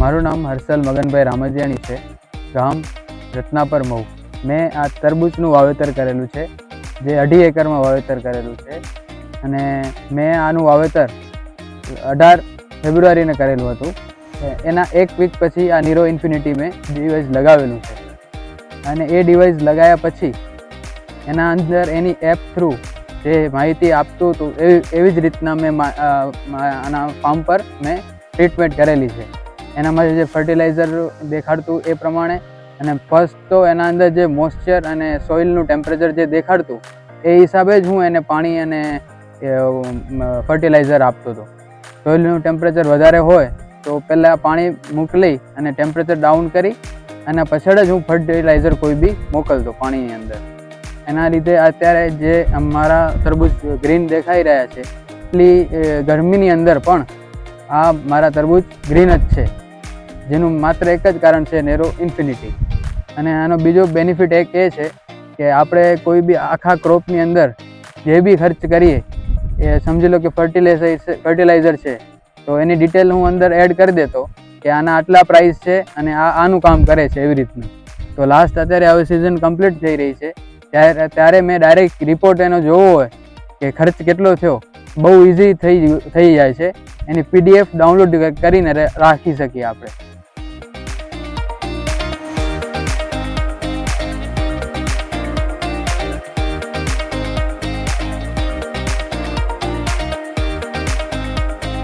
મારું નામ હર્ષલ મગનભાઈ રામજીયાણી છે. ગામ રત્નાપર મહુ મેં આ તરબૂચનું વાવેતર કરેલું છે. જે અઢી એકરમાં વાવેતર કરેલું છે. અને મેં આનું વાવેતર અઢાર ફેબ્રુઆરીને કરેલું હતું. એના એક વીક પછી આ નીરો ઇન્ફિનિટી મેં ડિવાઇસ લગાવેલું છે. અને એ ડિવાઇસ લગાવ્યા પછી એના અંદર એની એપ થ્રુ જે માહિતી આપતું હતું એવી એવી જ રીતના મેં આના ફાર્મ પર મેં ટ્રીટમેન્ટ કરેલી છે. એનામાં જે ફર્ટિલાઇઝર દેખાડતું એ પ્રમાણે અને ફર્સ્ટ તો એના અંદર જે મોઇશ્ચર અને સોઇલનું ટેમ્પરેચર જે દેખાડતું, એ હિસાબે જ હું એને પાણી અને ફર્ટિલાઇઝર આપતો હતો. સોઇલનું ટેમ્પરેચર વધારે હોય તો પહેલાં પાણી મોકલી અને ટેમ્પરેચર ડાઉન કરી અને પછાડ જ હું ફર્ટિલાઇઝર કોઈ બી મોકલતો પાણીની અંદર. એના લીધે અત્યારે જે અમારા તરબૂચ ગ્રીન દેખાઈ રહ્યા છે, એટલી ગરમીની અંદર પણ આ મારા તરબૂચ ગ્રીન જ છે. જેનું માત્ર એક જ કારણ છે નેરો ઇન્ફિનિટી. અને આનો બીજો બેનિફિટ એક એ છે કે આપણે કોઈ બી આખા ક્રોપની અંદર જે બી ખર્ચ કરીએ, એ સમજી લો કે ફર્ટિલાઇઝર ફર્ટિલાઇઝર છે, તો એની ડિટેલ હું અંદર એડ કરી દેતો કે આના આટલા પ્રાઇસ છે અને આ આનું કામ કરે છે એવી રીતનું. તો લાસ્ટ અત્યારે હવે સિઝન કમ્પ્લીટ થઈ રહી છે, ત્યારે ત્યારે મેં ડાયરેક્ટ રિપોર્ટ એનો જોવો હોય કે ખર્ચ કેટલો થયો, બહુ ઇઝી થઈ થઈ જાય છે. એની પીડીએફ ડાઉનલોડ કરીને રાખી શકીએ આપણે.